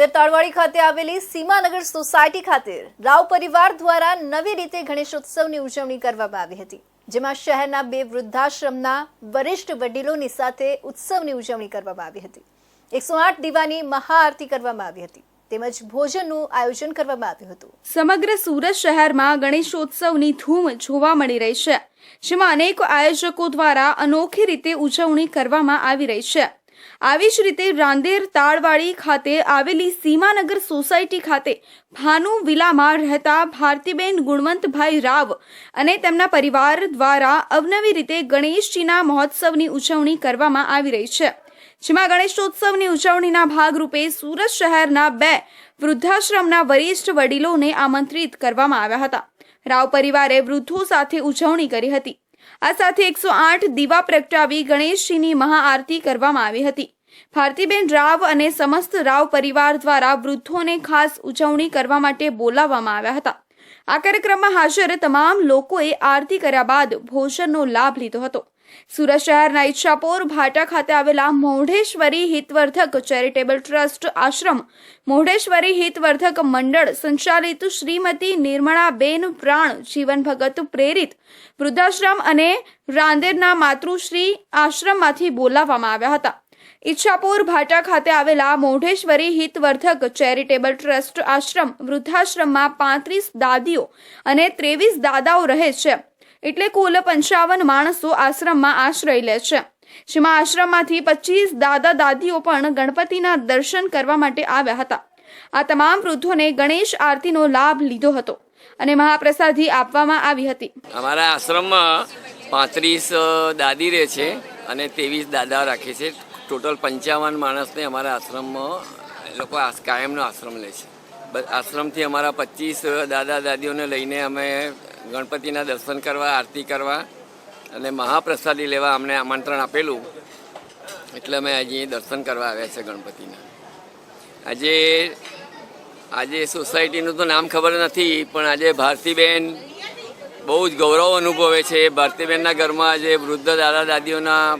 રાંદેર તાળવાડી ખાતે આવેલી સીમાનગર સોસાયટી ખાતે રાવ પરિવાર દ્વારા નવી રીતે ગણેશોત્સવની ઉજવણી કરવામાં આવી હતી, જેમાં શહેરના બે વૃદ્ધાશ્રમના વરિષ્ઠ વડીલોની સાથે ઉત્સવની ઉજવણી કરવામાં આવી હતી. એકસો આઠ દીવાની મહાઆરતી કરવામાં આવી હતી, તેમજ ભોજનનું આયોજન કરવામાં આવ્યું હતું. સમગ્ર સુરત શહેરમાં ગણેશોત્સવની ધૂમ જોવા મળી રહી છે, જેમાં અનેક આયોજકો દ્વારા અનોખી રીતે ઉજવણી કરવામાં આવી રહી છે. આવી જ રીતે રાંદેર તાળવાડી ખાતે આવેલી સીમાનગર સોસાયટી ખાતે ભાનુ વિલામાં રહેતા ભારતીબેન ગુણવંતભાઈ રાવ અને તેમના પરિવાર દ્વારા અવનવી રીતે ગણેશજીના મહોત્સવની ઉજવણી કરવામાં આવી રહી છે. જેમાં ગણેશોત્સવની ઉજવણીના ભાગરૂપે સુરત શહેરના બે વૃદ્ધાશ્રમના વરિષ્ઠ વડીલોને આમંત્રિત કરવામાં આવ્યા હતા. રાવ પરિવારે વૃદ્ધો સાથે ઉજવણી કરી હતી. આ સાથે એકસો આઠ દીવા પ્રગટાવી ગણેશજીની મહાઆરતી કરવામાં આવી હતી. ભારતીબેન રાવ અને સમસ્ત રાવ પરિવાર દ્વારા વૃદ્ધોને ખાસ ઉજવણી કરવા માટે બોલાવવામાં આવ્યા હતા. આ કાર્યક્રમમાં હાજર તમામ લોકોએ આરતી કર્યા બાદ ભોજનનો લાભ લીધો હતો. સુરત શહેરના ઈચ્છાપોર ભાટા ખાતે આવેલા મોઢેશ્વરી હિતવર્ધક ચેરિટેબલ ટ્રસ્ટ આશ્રમ, મોઢેશ્વરી હિતવર્ધક મંડળ સંચાલિત શ્રીમતી નિર્મળાબેન પ્રાણ જીવન ભગત પ્રેરિત વૃદ્ધાશ્રમ અને રાંદેરના માતૃશ્રી આશ્રમમાંથી બોલાવવામાં આવ્યા હતા. ઈચ્છાપુર ભાટા ખાતે આવેલા મોઢેશ્વરી હિતવર્ધક ચેરિટેબલ ટ્રસ્ટ આશ્રમ વૃદ્ધાશ્રમમાં પાંત્રીસ દાદીઓ અને ત્રેવીસ દાદાઓ રહે છે. એટલે કુલ પંચાવન માણસો આશ્રમમાં આશ્રય લે છે. જેમાં આશ્રમમાંથી પચીસ દાદા દાદીઓ પણ ગણપતિના દર્શન કરવા માટે આવ્યા હતા. આ તમામ વૃદ્ધોને ગણેશ આરતીનો લાભ લીધો હતો અને મહાપ્રસાદી આપવામાં આવી હતી. અમારા આશ્રમમાં પાંત્રીસ દાદી રહે છે અને ત્રેવીસ દાદા રાખે છે. ટોટલ પંચાવન માણસને અમારા આશ્રમમાં લોકો કાયમનો આશ્રમ લે છે. આશ્રમથી અમારા પચીસ દાદા દાદીઓને લઈને અમે ગણપતિના દર્શન કરવા, આરતી કરવા અને મહાપ્રસાદી લેવા અમને આમંત્રણ આપેલું. એટલે અમે આજે દર્શન કરવા આવ્યા છે ગણપતિના. આજે આજે સોસાયટીનું તો નામ ખબર નથી, પણ આજે ભારતીબેન બહુ જ ગૌરવ અનુભવે છે. ભારતીબેનના ઘરમાં આજે વૃદ્ધ દાદા દાદીઓના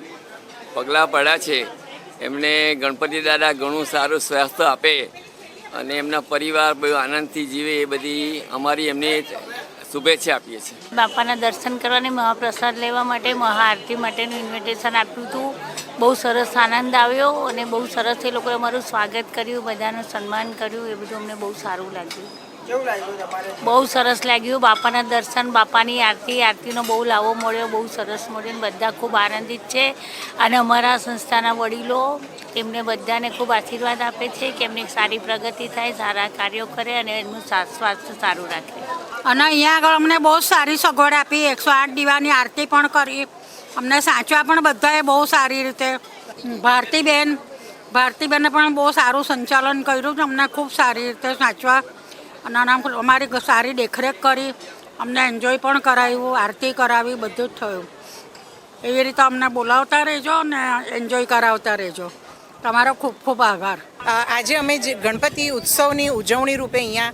પગલાં પડ્યા છે. એમને ગણપતિ દાદા ઘણું સારું સ્વાસ્થ્ય આપે અને એમના પરિવાર બહુ આનંદથી જીવે એ બધી અમારી એમને શુભેચ્છા આપીએ છીએ. બાપાના દર્શન કરવાની મહાપ્રસાદ લેવા માટે, મહાઆરતી માટેનું ઇન્વિટેશન આપ્યું હતું. બહુ સરસ આનંદ આવ્યો અને બહુ સરસ એ લોકોએ અમારું સ્વાગત કર્યું, બધાનું સન્માન કર્યું, એ બધું અમને બહુ સારું લાગ્યું. બહુ સરસ લાગ્યું. બાપાના દર્શન બાપાની આરતી આરતીનો બહુ લાવો મળ્યો બહુ સરસ મળ્યો ને બધા ખૂબ આનંદિત છે. અને અમારા સંસ્થાના વડીલો એમને બધાને ખૂબ આશીર્વાદ આપે છે કે એમની સારી પ્રગતિ થાય સારા કાર્યો કરે અને એમનું સ્વાસ્થ્ય સારું રાખે. અને અહીંયા આગળ અમને બહુ સારી સગવડ આપી. એકસો આઠ દીવાની આરતી પણ કરી. અમને સાચવા પણ બધાએ બહુ સારી રીતે. ભારતીબેન ભારતીબેને પણ બહુ સારું સંચાલન કર્યું છે અમને ખૂબ સારી રીતે સાચવા અને આમ અમારી સારી દેખરેખ કરી, અમને એન્જોય પણ કરાવ્યું, આરતી કરાવી, બધું જ થયું. એવી રીતે અમને બોલાવતા રહેજો ને એન્જોય કરાવતા રહેજો. તમારો ખૂબ ખૂબ આભાર. આજે અમે જે ગણપતિ ઉત્સવની ઉજવણી રૂપે અહીંયા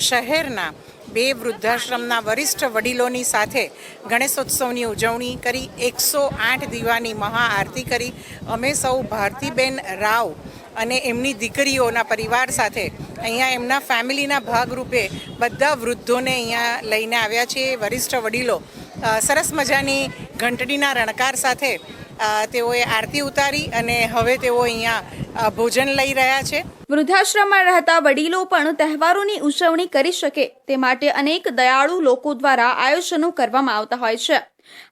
શહેરના બે વૃદ્ધાશ્રમના વરિષ્ઠ વડીલોની સાથે ગણેશોત્સવની ઉજવણી કરી, એકસો આઠ દીવાની મહાઆરતી કરી. અમે સૌ ભારતીબેન રાવ અને એમની દીકરીઓના પરિવાર સાથે અહીંયા એમના ફેમિલીના ભાગરૂપે બધા વૃદ્ધોને અહીંયા લઈને આવ્યા છીએ. વરિષ્ઠ વડીલો સરસ મજાની ઘંટડીના રણકાર સાથે તેઓએ આરતી ઉતારી અને હવે તેઓ અહીંયા ભોજન લઈ રહ્યા છે. વૃદ્ધાશ્રમમાં રહેતા વડીલો પણ તહેવારોની ઉજવણી કરી શકે તે માટે અનેક દયાળુ લોકો દ્વારા આયોજનો કરવામાં આવતા હોય છે.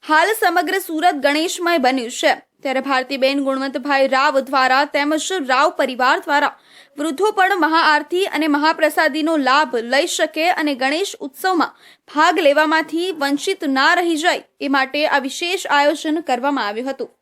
હાલ સમગ્ર સુરત ગણેશમય બન્યું છે. ત્યારે ભારતીબેન ગુણવંતભાઈ રાવ દ્વારા તેમજ રાવ પરિવાર દ્વારા વૃદ્ધો પણ મહાઆરતી અને મહાપ્રસાદીનો લાભ લઈ શકે અને ગણેશ ઉત્સવમાં ભાગ લેવામાંથી વંચિત ના રહી જાય એ માટે આ વિશેષ આયોજન કરવામાં આવ્યું હતું.